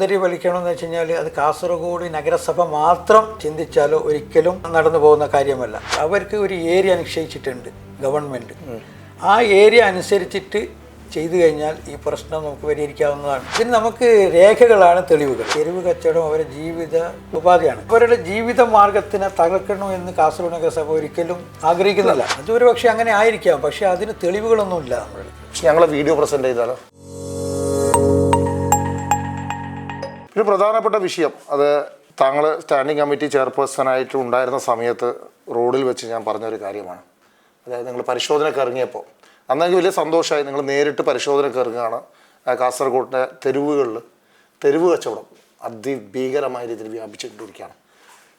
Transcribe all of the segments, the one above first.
സൗന്ദര്യവൽക്കണമെന്ന് വെച്ച് കഴിഞ്ഞാൽ അത് കാസർഗോഡ് നഗരസഭ മാത്രം ചിന്തിച്ചാലോ ഒരിക്കലും നടന്നു പോകുന്ന കാര്യമല്ല. അവർക്ക് ഒരു ഏരിയ നിശ്ചയിച്ചിട്ടുണ്ട് ഗവൺമെന്റ് ആ ഏരിയ അനുസരിച്ചിട്ട് ചെയ്തു കഴിഞ്ഞാൽ ഈ പ്രശ്നം നമുക്ക് പരിഹരിക്കാവുന്നതാണ്. പിന്നെ നമുക്ക് രേഖകളാണ് തെളിവുകൾ. തെരുവ് കച്ചവടം അവരുടെ ജീവിത ഉപാധിയാണ്. അവരുടെ ജീവിത മാർഗത്തിനെ തകർക്കണം എന്ന് കാസർഗോഡ് നഗരസഭ ഒരിക്കലും ആഗ്രഹിക്കുന്നില്ല. അതൊരു പക്ഷേ അങ്ങനെ ആയിരിക്കാം. പക്ഷേ അതിന് തെളിവുകളൊന്നുമില്ല നമ്മൾ. ഞങ്ങളെ വീഡിയോ പ്രസന്റ് ചെയ്താലോ? ഒരു പ്രധാനപ്പെട്ട വിഷയം. അത് താങ്കൾ സ്റ്റാൻഡിംഗ് കമ്മിറ്റി ചെയർപേഴ്സണായിട്ട് ഉണ്ടായിരുന്ന സമയത്ത് റോഡിൽ വെച്ച് ഞാൻ പറഞ്ഞൊരു കാര്യമാണ്. അതായത് നിങ്ങൾ പരിശോധനയ്ക്ക് ഇറങ്ങിയപ്പോൾ അന്നെങ്കിൽ വലിയ സന്തോഷമായി. നിങ്ങൾ നേരിട്ട് പരിശോധനയ്ക്ക് ഇറങ്ങുകയാണ്. കാസർഗോഡിന്റെ തെരുവുകളിൽ തെരുവ് കച്ചവടം അതിഭീകരമായ രീതിയിൽ വ്യാപിച്ചുകൊണ്ടിരിക്കുകയാണ്.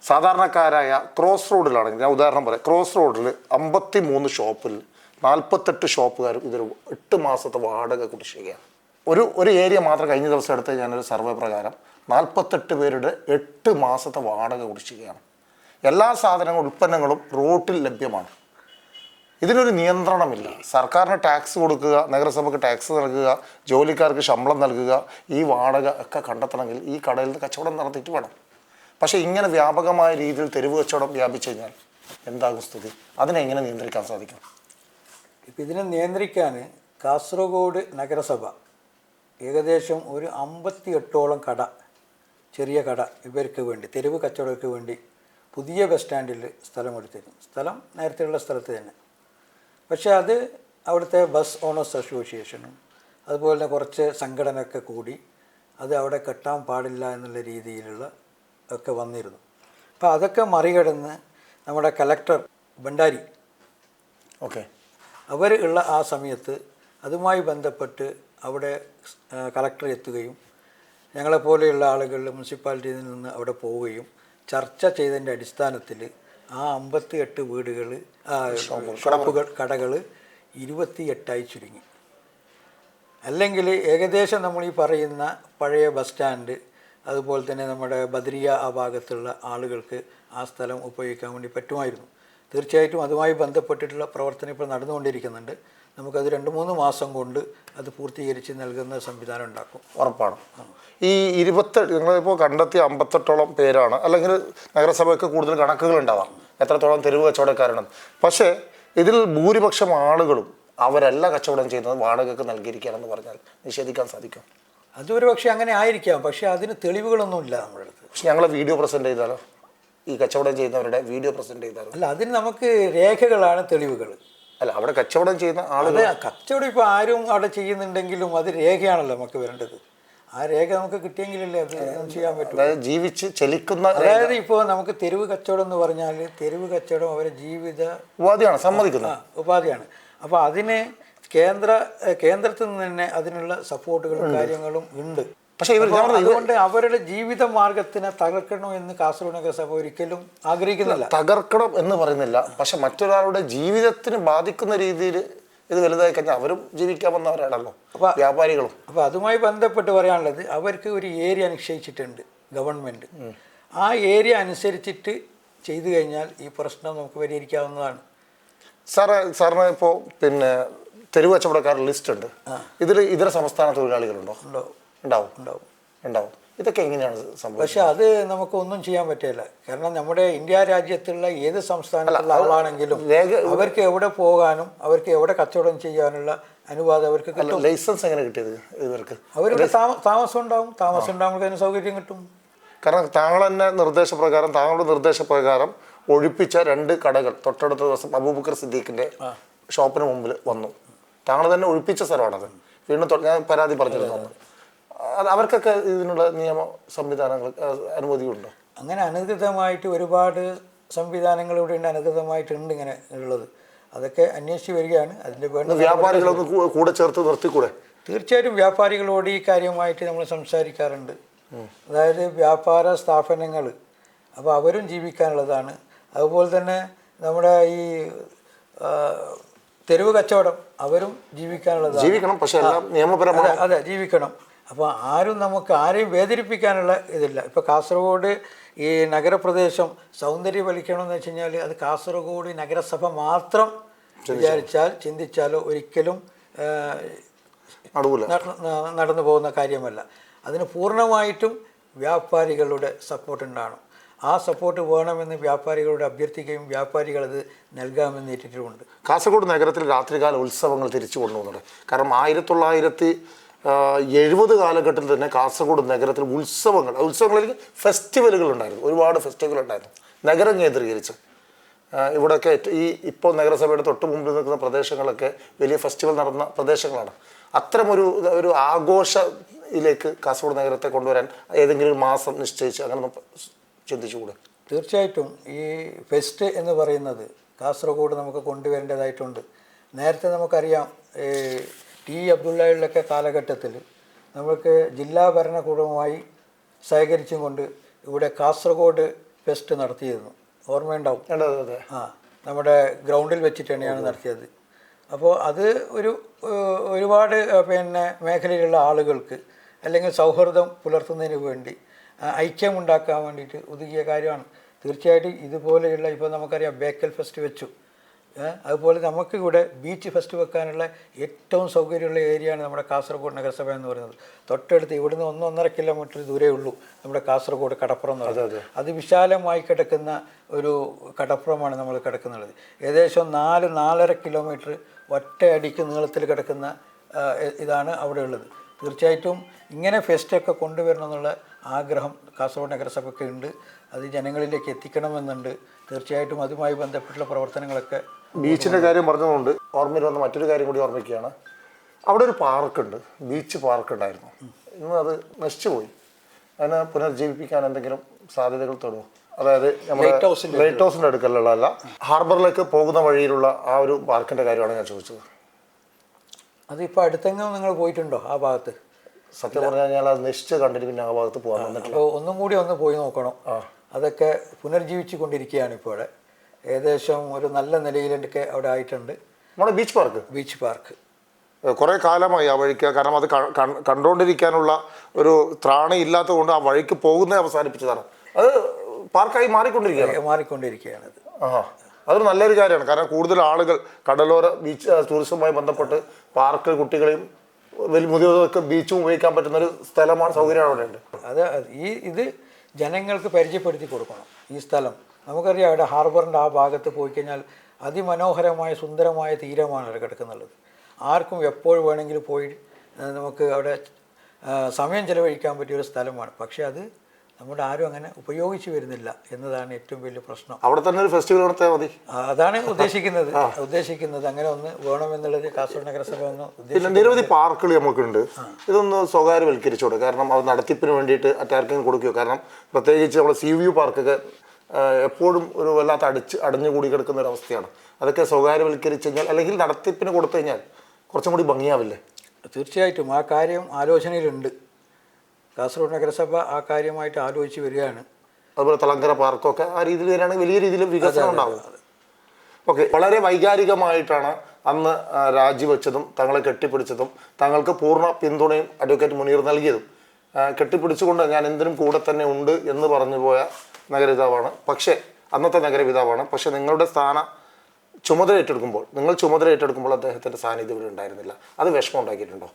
സാധാരണക്കാരായ ക്രോസ് റോഡിലാണെങ്കിൽ ഞാൻ ഉദാഹരണം പറയാം. ക്രോസ് റോഡിൽ അമ്പത്തി മൂന്ന് ഷോപ്പിൽ നാൽപ്പത്തെട്ട് ഷോപ്പുകാരും ഇതൊരു എട്ട് മാസത്തെ വാടക കുടിശ്ശികയാണ്. ഒരു ഒരു ഏരിയ മാത്രം കഴിഞ്ഞ ദിവസം എടുത്ത് ഞാനൊരു സർവേ പ്രകാരം നാൽപ്പത്തെട്ട് പേരുടെ എട്ട് മാസത്തെ വാടക കുടിശ്ശികയാണ്. എല്ലാ സാധനങ്ങളും ഉൽപ്പന്നങ്ങളും റോട്ടിൽ ലഭ്യമാണ്. ഇതിനൊരു നിയന്ത്രണമില്ല. സർക്കാരിന് ടാക്സ് കൊടുക്കുക നഗരസഭയ്ക്ക് ടാക്സ് നൽകുക ജോലിക്കാർക്ക് ശമ്പളം നൽകുക ഈ വാടക ഒക്കെ കണ്ടെത്തണമെങ്കിൽ ഈ കടയിൽ നിന്ന് കച്ചവടം നടത്തിയിട്ട് വേണം. പക്ഷേ ഇങ്ങനെ വ്യാപകമായ രീതിയിൽ തെരുവ് കച്ചവടം വ്യാപിച്ചു കഴിഞ്ഞാൽ എന്താകും സ്ഥിതി? അതിനെങ്ങനെ നിയന്ത്രിക്കാൻ സാധിക്കും? ഇപ്പം ഇതിനെ നിയന്ത്രിക്കാൻ കാസർഗോഡ് നഗരസഭ ഏകദേശം ഒരു അമ്പത്തി എട്ടോളം കട ചെറിയ കട ഇവർക്ക് വേണ്ടി തെരുവ് കച്ചവടങ്ങൾക്ക് വേണ്ടി പുതിയ ബസ് സ്റ്റാൻഡിൽ സ്ഥലം എടുത്തിരുന്നു. സ്ഥലം നേരത്തെയുള്ള സ്ഥലത്ത് തന്നെ. പക്ഷേ അത് അവിടുത്തെ ബസ് ഓണേഴ്സ് അസോസിയേഷനും അതുപോലെ തന്നെ കുറച്ച് സംഘടനയൊക്കെ കൂടി അത് അവിടെ കെട്ടാൻ പാടില്ല എന്നുള്ള രീതിയിലുള്ള ഒക്കെ വന്നിരുന്നു. അപ്പോൾ അതൊക്കെ മറികടന്ന് നമ്മുടെ കലക്ടർ ഭണ്ഡാരി ഓക്കെ. അവർ ഉള്ള ആ സമയത്ത് അതുമായി ബന്ധപ്പെട്ട് അവിടെ കലക്ടർ കളക്ടർ എത്തുകയും ഞങ്ങളെപ്പോലെയുള്ള ആളുകൾ മുനിസിപ്പാലിറ്റിയിൽ നിന്ന് അവിടെ പോവുകയും ചർച്ച ചെയ്തതിന്റെ അടിസ്ഥാനത്തിൽ ആ അമ്പത്തി എട്ട് വീടുകൾ ഷോപ്പുകൾ കടകൾ ഇരുപത്തി എട്ടായി ചുരുങ്ങി. അല്ലെങ്കിൽ ഏകദേശം നമ്മൾ ഈ പറയുന്ന പഴയ ബസ് സ്റ്റാൻഡ് അതുപോലെ തന്നെ നമ്മുടെ ബദ്രിയ ആ ഭാഗത്തുള്ള ആളുകൾക്ക് ആ സ്ഥലം ഉപയോഗിക്കാൻ വേണ്ടി പറ്റുമായിരുന്നു. തീർച്ചയായിട്ടും അതുമായി ബന്ധപ്പെട്ടിട്ടുള്ള പ്രവർത്തനം ഇപ്പോൾ നടന്നുകൊണ്ടിരിക്കുന്നുണ്ട്. നമുക്കത് രണ്ട് മൂന്ന് മാസം കൊണ്ട് അത് പൂർത്തീകരിച്ച് നൽകുന്ന സംവിധാനം ഉണ്ടാക്കും. ഉറപ്പാണ്. ഈ ഇരുപത്തെട്ട് നിങ്ങളിപ്പോൾ കണ്ടെത്തിയ അമ്പത്തെട്ടോളം പേരാണ്. അല്ലെങ്കിൽ നഗരസഭയ്ക്ക് കൂടുതൽ കണക്കുകൾ ഉണ്ടാവാം എത്രത്തോളം തെരുവ് കച്ചവടക്കാരാണ്. പക്ഷേ ഇതിൽ ഭൂരിപക്ഷം ആളുകളും അവരല്ല കച്ചവടം ചെയ്യുന്നത് വാടകയ്ക്ക് നൽകിയിരിക്കുകയാണെന്ന് പറഞ്ഞാൽ നിഷേധിക്കാൻ സാധിക്കും. അതൊരു പക്ഷേ അങ്ങനെ ആയിരിക്കാം. പക്ഷേ അതിന് തെളിവുകളൊന്നുമില്ല നമ്മുടെ അടുത്ത്. പക്ഷേ ഞങ്ങൾ വീഡിയോ പ്രസന്റ് ചെയ്താലോ? ഈ കച്ചവടം ചെയ്യുന്നവരുടെ വീഡിയോ പ്രസന്റ് ചെയ്താലോ? അല്ല അതിന് നമുക്ക് രേഖകളാണ് തെളിവുകൾ അല്ല അവിടെ കച്ചവടം ചെയ്യുന്ന ആളുകൾ കച്ചവടം ഇപ്പോൾ ആരും അവിടെ ചെയ്യുന്നുണ്ടെങ്കിലും അത് രേഖയാണല്ലോ നമുക്ക് വരേണ്ടത്. ആ രേഖ നമുക്ക് കിട്ടിയെങ്കിലല്ലേ അത് ചെയ്യാൻ പറ്റും. അതായത് ജീവിച്ച് ചലിക്കുന്ന അതായത് ഇപ്പോൾ നമുക്ക് തെരുവ് കച്ചവടം എന്ന് പറഞ്ഞാൽ തെരുവ് കച്ചവടം അവരെ ജീവിത ഉപാധിയാണ് സമ്മതിക്കുന്നത് ഉപാധിയാണ്. അപ്പോൾ അതിന് കേന്ദ്ര കേന്ദ്രത്തിൽ നിന്ന് തന്നെ അതിനുള്ള സപ്പോർട്ടുകളും കാര്യങ്ങളും ഉണ്ട്. പക്ഷേ ഇവർ അതുകൊണ്ട് അവരുടെ ജീവിത മാർഗത്തിനെ തകർക്കണം എന്ന് കാസർഗോഡ് നഗരസഭ ഒരിക്കലും ആഗ്രഹിക്കുന്നില്ല. തകർക്കണം എന്ന് പറയുന്നില്ല. പക്ഷെ മറ്റൊരാളുടെ ജീവിതത്തിന് ബാധിക്കുന്ന രീതിയിൽ ഇത് വലുതായി കഴിഞ്ഞാൽ അവരും ജീവിക്കാൻ വന്നവരാണല്ലോ അപ്പൊ- വ്യാപാരികളും. അപ്പോൾ അതുമായി ബന്ധപ്പെട്ട് പറയാനുള്ളത് അവർക്ക് ഒരു ഏരിയ നിശ്ചയിച്ചിട്ടുണ്ട് ഗവൺമെന്റ് ആ ഏരിയ അനുസരിച്ചിട്ട് ചെയ്തു കഴിഞ്ഞാൽ ഈ പ്രശ്നം നമുക്ക് പരിഹരിക്കാവുന്നതാണ്. സാറ് സാറിന് ഇപ്പോൾ പിന്നെ തെരുവ് കച്ചവടക്കാരുടെ ലിസ്റ്റ് ഉണ്ട്. ഇതിൽ ഇതര സംസ്ഥാന തൊഴിലാളികളുണ്ടോ? ഉണ്ടോ? ഉണ്ടാവും ഉണ്ടാവും ഉണ്ടാവും. ഇതൊക്കെ എങ്ങനെയാണ് സംഭവം പക്ഷെ അത് നമുക്കൊന്നും ചെയ്യാൻ പറ്റില്ല. കാരണം നമ്മുടെ ഇന്ത്യ രാജ്യത്തുള്ള ഏത് സംസ്ഥാനത്തുള്ള ആളാണെങ്കിലും അവർക്ക് എവിടെ പോകാനും അവർക്ക് എവിടെ കച്ചവടം ചെയ്യാനുള്ള അനുവാദം അവർക്ക് കിട്ടും. ലൈസൻസ് എങ്ങനെ കിട്ടിയത് ഇവർക്ക്? അവർക്ക് താമ- താമസം ഉണ്ടാവും. താമസം ഉണ്ടാകുമ്പോൾ അതിന് സൗകര്യം കിട്ടും. കാരണം താങ്കൾ തന്നെ നിർദ്ദേശപ്രകാരം താങ്കളുടെ നിർദ്ദേശപ്രകാരം ഒഴിപ്പിച്ച രണ്ട് കടകൾ തൊട്ടടുത്ത ദിവസം അബൂബക്കർ സിദ്ദീഖിന്റെ ഷോപ്പിന് മുമ്പിൽ വന്നു. താങ്കൾ തന്നെ ഒഴിപ്പിച്ച സ്ഥലമാണത്. വീണ്ടും ഞാൻ പരാതി പറഞ്ഞിരുന്നു. അവർക്കൊക്കെ ഇതിനുള്ള നിയമ സംവിധാനങ്ങൾ അനുമതിയുണ്ടോ? അങ്ങനെ അനധികൃതമായിട്ട് ഒരുപാട് സംവിധാനങ്ങൾ ഇവിടെ ഉണ്ട് അനധികൃതമായിട്ടുണ്ട് ഇങ്ങനെ ഉള്ളത്. അതൊക്കെ അന്വേഷിച്ച് വരികയാണ്. അതിന്റെ വേണ്ട വ്യാപാരികളൊന്ന് കൂടെ ചേർത്ത് നിർത്തിക്കൂടെ? തീർച്ചയായിട്ടും വ്യാപാരികളോട് ഈ കാര്യമായിട്ട് നമ്മൾ സംസാരിക്കാറുണ്ട്. അതായത് വ്യാപാര സ്ഥാപനങ്ങൾ അപ്പോൾ അവരും ജീവിക്കാനുള്ളതാണ്. അതുപോലെ തന്നെ നമ്മുടെ ഈ തെരുവ് കച്ചവടം അവരും ജീവിക്കാനുള്ളതാണ്. ജീവിക്കണം പക്ഷേ എല്ലാം അതെ ജീവിക്കണം. അപ്പോൾ ആരും നമുക്ക് ആരെയും വേദനിപ്പിക്കാനുള്ള ഇതില്ല. ഇപ്പോൾ കാസർഗോഡ് ഈ നഗരപ്രദേശം സൗന്ദര്യം എന്ന് വെച്ച് കഴിഞ്ഞാൽ അത് കാസർഗോഡ് നഗരസഭ മാത്രം വിചാരിച്ചാൽ ചിന്തിച്ചാലോ ഒരിക്കലും നടന്നു പോകുന്ന കാര്യമല്ല. അതിന് പൂർണമായിട്ടും വ്യാപാരികളുടെ സപ്പോർട്ട് ഉണ്ടാകണം ആ സപ്പോർട്ട് വേണമെന്ന് വ്യാപാരികളോട് അഭ്യർത്ഥിക്കുകയും വ്യാപാരികൾ അത് നൽകാമെന്ന് ഏറ്റിട്ടുമുണ്ട്. കാസർഗോഡ് നഗരത്തിൽ രാത്രികാല ഉത്സവങ്ങൾ തിരിച്ചു കൊണ്ടുവന്നുണ്ട് കാരണം ആയിരത്തി തൊള്ളായിരത്തി എഴുപത് കാലഘട്ടത്തിൽ തന്നെ കാസർഗോഡ് നഗരത്തിൽ ഉത്സവങ്ങൾ ഉത്സവങ്ങളിൽ ഫെസ്റ്റിവലുകൾ ഉണ്ടായിരുന്നു ഒരുപാട് ഫെസ്റ്റിവലുകൾ ഉണ്ടായിരുന്നു നഗരം കേന്ദ്രീകരിച്ച്. ഇവിടെയൊക്കെ ഈ ഇപ്പോൾ നഗരസഭയുടെ തൊട്ട് മുമ്പിൽ നിൽക്കുന്ന പ്രദേശങ്ങളൊക്കെ വലിയ ഫെസ്റ്റിവൽ നടന്ന പ്രദേശങ്ങളാണ്. അത്തരമൊരു ഒരു ആഘോഷയിലേക്ക് കാസർഗോഡ് നഗരത്തെ കൊണ്ടുവരാൻ ഏതെങ്കിലും മാസം നിശ്ചയിച്ച് അങ്ങനെ ചിന്തിച്ചുകൂടെ? തീർച്ചയായിട്ടും ഈ ഫെസ്റ്റ് എന്ന് പറയുന്നത് കാസർഗോഡ് നമുക്ക് കൊണ്ടുവരേണ്ടതായിട്ടുണ്ട്. നേരത്തെ നമുക്കറിയാം ടി അബ്ദുള്ളയുടെയൊക്കെ കാലഘട്ടത്തിൽ നമ്മൾക്ക് ജില്ലാ ഭരണകൂടവുമായി സഹകരിച്ചും കൊണ്ട് ഇവിടെ കാസർഗോഡ് ഫെസ്റ്റ് നടത്തിയിരുന്നു. ഓർമ്മയുണ്ടാവും? ആ നമ്മുടെ ഗ്രൗണ്ടിൽ വെച്ചിട്ട് തന്നെയാണ് നടത്തിയത്. അപ്പോൾ അത് ഒരു ഒരുപാട് പിന്നെ മേഖലയിലുള്ള ആളുകൾക്ക് അല്ലെങ്കിൽ സൗഹൃദം പുലർത്തുന്നതിന് വേണ്ടി ഐക്യമുണ്ടാക്കാൻ ഐക്യം ഉണ്ടാക്കാൻ വേണ്ടിയിട്ട് ഒതുക്കിയ കാര്യമാണ്. തീർച്ചയായിട്ടും ഇതുപോലെയുള്ള ഇപ്പോൾ നമുക്കറിയാം ബേക്കൽ ഫെസ്റ്റ് വെച്ചു. അതുപോലെ നമുക്ക് ഇവിടെ ബീച്ച് ഫെസ്റ്റ് വെക്കാനുള്ള ഏറ്റവും സൗകര്യമുള്ള ഏരിയയാണ് നമ്മുടെ കാസർഗോഡ് നഗരസഭ എന്ന് പറയുന്നത്. തൊട്ടടുത്ത് ഇവിടുന്ന് ഒന്ന് ഒന്നര കിലോമീറ്റർ ദൂരേ ഉള്ളൂ നമ്മുടെ കാസർഗോഡ് കടപ്പുറം എന്ന് പറയുന്നത്. അത് വിശാലമായി കിടക്കുന്ന ഒരു കടപ്പുറമാണ് നമ്മൾ കിടക്കുന്നുള്ളത് ഏകദേശം നാല് നാലര കിലോമീറ്റർ ഒറ്റയടിക്ക് നീളത്തിൽ കിടക്കുന്ന ഇതാണ് അവിടെ ഉള്ളത്. തീർച്ചയായിട്ടും ഇങ്ങനെ ഫെസ്റ്റൊക്കെ കൊണ്ടുവരണം എന്നുള്ള ആഗ്രഹം കാസർഗോഡ് നഗരസഭയ്ക്ക് ഉണ്ട്. അത് ജനങ്ങളിലേക്ക് എത്തിക്കണമെന്നുണ്ട്. തീർച്ചയായിട്ടും അതുമായി ബന്ധപ്പെട്ടുള്ള പ്രവർത്തനങ്ങളൊക്കെ ബീച്ചിന്റെ കാര്യം പറഞ്ഞതുകൊണ്ട് ഓർമ്മയിൽ വന്ന മറ്റൊരു കാര്യം കൂടി ഓർമ്മിക്കുകയാണ്. അവിടെ ഒരു പാർക്കുണ്ട്. ബീച്ച് പാർക്ക് ഉണ്ടായിരുന്നു ഇന്ന് അത് നശിച്ചുപോയി അതിനെ പുനർജീവിപ്പിക്കാൻ എന്തെങ്കിലും സാധ്യതകൾ തുടങ്ങും അതായത് നമ്മുടെ ലൈറ്റ് ഹൗസിന്റെ അടുക്കലുള്ളതല്ല ഹാർബറിലേക്ക് പോകുന്ന വഴിയിലുള്ള ആ ഒരു പാർക്കിന്റെ കാര്യമാണ് ഞാൻ ചോദിച്ചത്. അതിപ്പോൾ അടുത്തെങ്കിലും നിങ്ങൾ പോയിട്ടുണ്ടോ ആ ഭാഗത്ത്? സത്യം പറഞ്ഞു കഴിഞ്ഞാൽ അത് നശിച്ച് കണ്ടിട്ട് പിന്നെ ആ ഭാഗത്ത് പോകാൻ വന്നിട്ടില്ല. ഒന്നും കൂടി ഒന്ന് പോയി നോക്കണം. അതൊക്കെ പുനർജീവിച്ചു കൊണ്ടിരിക്കുകയാണ് ഇപ്പോൾ അവിടെ ഏകദേശം ഒരു നല്ല നിലയിലൊക്കെ അവിടെ ആയിട്ടുണ്ട്. നമ്മുടെ ബീച്ച് പാർക്ക്? Beach park. കുറേ കാലമായി ആ വഴിക്ക്. കാരണം അത് കണ്ടുകൊണ്ടിരിക്കാനുള്ള ഒരു ത്രാണി ഇല്ലാത്തത് കൊണ്ട് ആ വഴിക്ക് പോകുന്നത് അവസാനിപ്പിച്ചതാണ്. അത് പാർക്കായി മാറിക്കൊണ്ടിരിക്കുകയാണ്. മാറിക്കൊണ്ടിരിക്കുകയാണ് അത്. അതൊരു നല്ലൊരു കാര്യമാണ്. കാരണം കൂടുതൽ ആളുകൾ കടലോര ബീച്ച് ടൂറിസവുമായി ബന്ധപ്പെട്ട് പാർക്ക് കുട്ടികളെയും വലിയ മുതിർന്നവർക്ക് ബീച്ചും ഉപയോഗിക്കാൻ പറ്റുന്ന ഒരു സ്ഥലമാണ് സൗകര്യമാണ് അവിടെ ഉണ്ട് അത് ഈ ഇത് ജനങ്ങൾക്ക് പരിചയപ്പെടുത്തി കൊടുക്കണം ഈ സ്ഥലം. നമുക്കറിയാം അവിടെ ഹാർബറിന്റെ ആ ഭാഗത്ത് പോയി കഴിഞ്ഞാൽ അതിമനോഹരമായ സുന്ദരമായ തീരമാണ് അവിടെ കിടക്കുന്നുള്ളത്. ആർക്കും എപ്പോൾ വേണമെങ്കിലും പോയി നമുക്ക് അവിടെ സമയം ചിലവഴിക്കാൻ പറ്റിയ ഒരു സ്ഥലമാണ്. പക്ഷേ അത് നമ്മുടെ ആരും അങ്ങനെ ഉപയോഗിച്ച് വരുന്നില്ല എന്നതാണ് ഏറ്റവും വലിയ പ്രശ്നം. അവിടെ തന്നെ ഒരു ഫെസ്റ്റിവൽ നടത്തിയാൽ മതി. അതാണ് ഉദ്ദേശിക്കുന്നത്. ഉദ്ദേശിക്കുന്നത് അങ്ങനെ ഒന്ന് വേണമെന്നുള്ളത് കാസർഗോഡ് നഗരസഭ ഒന്ന് നിരവധി പാർക്കുകൾ നമുക്കുണ്ട്. ഇതൊന്ന് സ്വകാര്യവൽക്കരിച്ചോട് കാരണം അത് നടത്തിപ്പിന് വേണ്ടിയിട്ട് മറ്റാർക്കെങ്കിലും കൊടുക്കുകയോ കാരണം പ്രത്യേകിച്ച് നമ്മുടെ സി വ്യൂ പാർക്കൊക്കെ എപ്പോഴും ഒരു വല്ലാത്ത അടിച്ച് അടഞ്ഞുകൂടി കിടക്കുന്ന ഒരു അവസ്ഥയാണ് അതൊക്കെ സ്വകാര്യവൽക്കരിച്ച് കഴിഞ്ഞാൽ അല്ലെങ്കിൽ നടത്തിപ്പിന് കൊടുത്തു കഴിഞ്ഞാൽ കുറച്ചും കൂടി ഭംഗിയാവില്ലേ? തീർച്ചയായിട്ടും. ആ കാര്യം ആലോചനയിലുണ്ട്. കാസർഗോഡ് നഗരസഭ ആ കാര്യമായിട്ട് ആലോചിച്ച് വരികയാണ്. അതുപോലെ തളങ്കര പാർക്കൊക്കെ ആ രീതിയിൽ വരികയാണെങ്കിൽ വലിയ രീതിയിൽ വികസനം ഉണ്ടാകും ഓക്കെ വളരെ വൈകാരികമായിട്ടാണ് അന്ന് രാജിവെച്ചതും തങ്ങളെ കെട്ടിപ്പിടിച്ചതും തങ്ങൾക്ക് പൂർണ പിന്തുണയും അഡ്വക്കേറ്റ് മുനീർ നൽകിയതും. കെട്ടിപ്പിടിച്ചുകൊണ്ട് ഞാൻ എന്തിനും കൂടെ തന്നെ ഉണ്ട് എന്ന് പറഞ്ഞു പോയ നഗരപിതാവാണ്. പക്ഷേ അന്നത്തെ നഗരപിതാവാണ്. പക്ഷേ നിങ്ങളുടെ സ്ഥാന ചുമതല ഏറ്റെടുക്കുമ്പോൾ നിങ്ങൾ ചുമതല ഏറ്റെടുക്കുമ്പോൾ അദ്ദേഹത്തിന്റെ സാന്നിധ്യം ഇവിടെ ഉണ്ടായിരുന്നില്ല. അത് വിഷമം ഉണ്ടാക്കിയിട്ടുണ്ടോ?